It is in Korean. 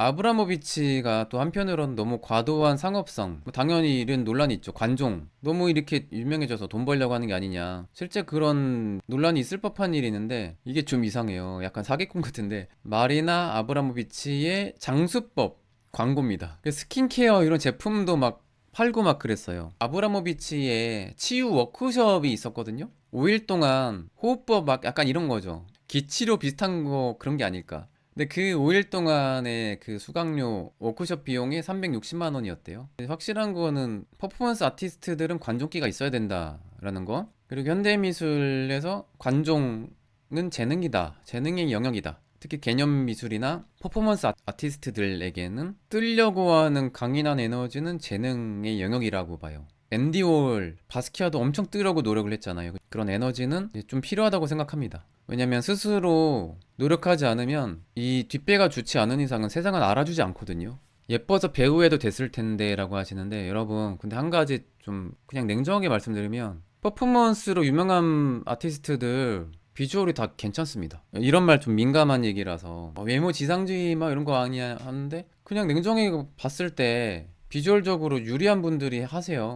아브라모비치가 또 한편으로는 너무 과도한 상업성, 뭐 당연히 이런 논란이 있죠. 관종. 너무 이렇게 유명해져서 돈 벌려고 하는 게 아니냐. 실제 그런 논란이 있을 법한 일이 있는데 이게 좀 이상해요. 약간 사기꾼 같은데 마리나 아브라모비치의 장수법 광고입니다. 그 스킨케어 이런 제품도 막 팔고 막 그랬어요. 아브라모비치의 치유 워크숍이 있었거든요. 5일 동안 호흡법 막 약간 이런 거죠. 기치료 비슷한 거 그런 게 아닐까. 근데 그 5일 동안의 그 수강료 워크숍 비용이 360만 원이었대요. 확실한 거는 퍼포먼스 아티스트들은 관종기가 있어야 된다라는 거. 그리고 현대미술에서 관종 은 재능이다. 재능의 영역이다. 특히 개념 미술이나 퍼포먼스 아- 아티스트들에게는 뜨려고 하는 강인한 에너지는 재능의 영역이라고 봐요. 앤디 올, 바스키아도 엄청 뜨려고 노력을 했잖아요. 그런 에너지는 좀 필요하다고 생각합니다. 왜냐면 스스로 노력하지 않으면 이 뒷배가 좋지 않은 이상은 세상은 알아주지 않거든요. 예뻐서 배우해도 됐을 텐데 라고 하시는데 여러분 근데 한 가지 좀 그냥 냉정하게 말씀드리면 퍼포먼스로 유명한 아티스트들 비주얼이 다 괜찮습니다. 이런 말 좀 민감한 얘기라서 어, 외모 지상주의 막 이런 거 아니야 하는데 그냥 냉정하게 봤을 때 비주얼적으로 유리한 분들이 하세요.